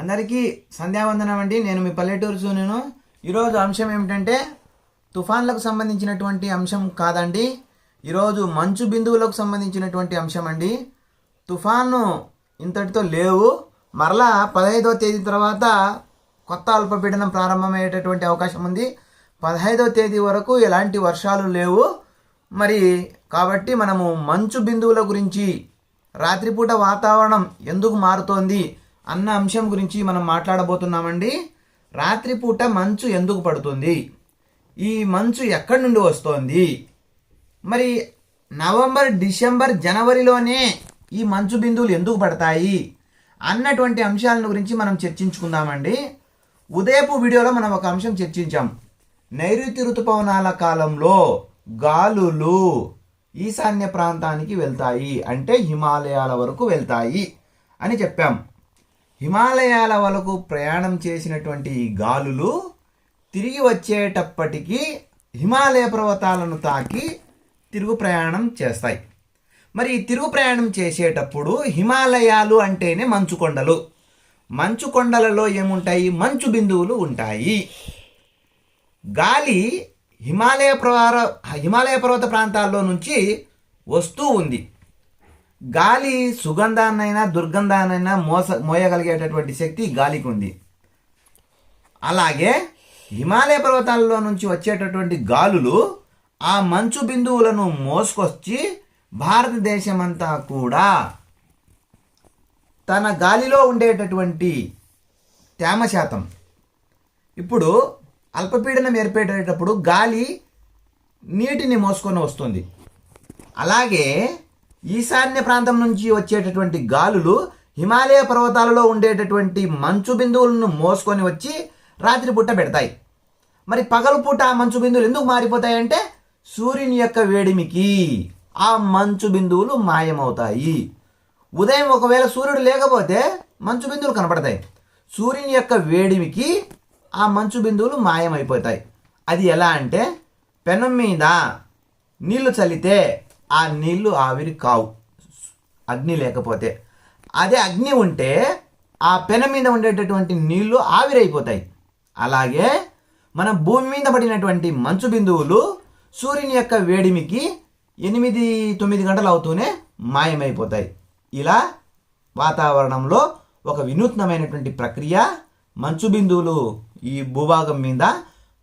అందరికీ సంధ్యావందనం అండి. నేను మీ పల్లెటూరు సూనెను ఈరోజు అంశం ఏమిటంటే తుఫాన్లకు సంబంధించినటువంటి అంశం కాదండి. ఈరోజు మంచు బిందువులకు సంబంధించినటువంటి అంశం అండి. తుఫాను ఇంతటితో లేవు. మరలా పదహైదవ తేదీ తర్వాత కొత్త అల్పపీడనం ప్రారంభమయ్యేటటువంటి అవకాశం ఉంది. పదహైదవ తేదీ వరకు ఎలాంటి వర్షాలు లేవు. మరి కాబట్టి మనము మంచు బిందువుల గురించి రాత్రిపూట వాతావరణం ఎందుకు మారుతోంది? అన్న అంశం గురించి మనం మాట్లాడబోతున్నామండి. రాత్రిపూట మంచు ఎందుకు పడుతుంది? ఈ మంచు ఎక్కడి నుండి వస్తోంది? మరి నవంబర్ డిసెంబర్ జనవరిలోనే ఈ మంచు బిందువులు ఎందుకు పడతాయి? అన్నటువంటి అంశాలను గురించి మనం చర్చించుకుందామండి. ఉదయపు వీడియోలో మనం ఒక అంశం చర్చించాం. నైరుతి ఋతుపవనాల కాలంలో గాలులు ఈశాన్య ప్రాంతానికి వెళ్తాయి అంటే హిమాలయాల వరకు వెళ్తాయి అని చెప్పాం. హిమాలయాల వరకు ప్రయాణం చేసినటువంటి ఈ గాలులు తిరిగి వచ్చేటప్పటికీ హిమాలయ పర్వతాలను తాకి తిరుగు ప్రయాణం చేస్తాయి. మరి ఈ తిరుగు ప్రయాణం చేసేటప్పుడు హిమాలయాలు అంటేనే మంచు కొండలు మంచు కొండలలో ఏముంటాయి? మంచు బిందువులు ఉంటాయి. గాలి హిమాలయ ప్రవార హిమాలయ పర్వత ప్రాంతాల్లో నుంచి వస్తూ ఉంది. గాలి సుగంధాన్నైనా దుర్గంధాన్నైనా మోస మోయగలిగేటటువంటి శక్తి గాలికి ఉంది అలాగే హిమాలయ పర్వతాలలో నుంచి వచ్చేటటువంటి గాలులు ఆ మంచు బిందువులను మోసుకొచ్చి భారతదేశమంతా కూడా తన గాలిలో ఉండేటటువంటి తేమ శాతం. ఇప్పుడు అల్పపీడనం ఏర్పడేటప్పుడు గాలి నీటిని మోసుకొని వస్తుంది. అలాగే ఈశాన్య ప్రాంతం నుంచి వచ్చేటటువంటి గాలులు హిమాలయ పర్వతాలలో ఉండేటటువంటి మంచు బిందువులను మోసుకొని వచ్చి రాత్రిపూట పెడతాయి. మరి పగలుపూట ఆ మంచు బిందువులు ఎందుకు మారిపోతాయంటే సూర్యుని యొక్క వేడిమికి ఆ మంచు బిందువులు మాయమవుతాయి. ఉదయం ఒకవేళ సూర్యుడు లేకపోతే మంచు బిందువులు కనపడతాయి. సూర్యుని యొక్క వేడిమికి ఆ మంచు బిందువులు మాయమైపోతాయి. అది ఎలా అంటే పెనం మీద నీళ్ళు చల్లితే ఆ నీళ్ళు ఆవిరి కావు. అగ్ని లేకపోతే. అదే అగ్ని ఉంటే ఆ పెన మీద ఉండేటటువంటి నీళ్ళు ఆవిరైపోతాయి. అలాగే మన భూమి మీద పడినటువంటి మంచు బిందువులు సూర్యుని యొక్క వేడిమికి ఎనిమిది తొమ్మిది గంటలు అవుతూనే మాయమైపోతాయి. ఇలా వాతావరణంలో ఒక వినూత్నమైనటువంటి ప్రక్రియ మంచు బిందువులు ఈ భూభాగం మీద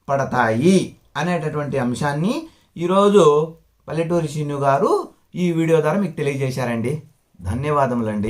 పడతాయి అనేటటువంటి అంశాన్ని ఈరోజు పల్లెటూరి శ్రీను గారు ఈ వీడియో ద్వారా మీకు తెలియజేశారండి. ధన్యవాదములండి.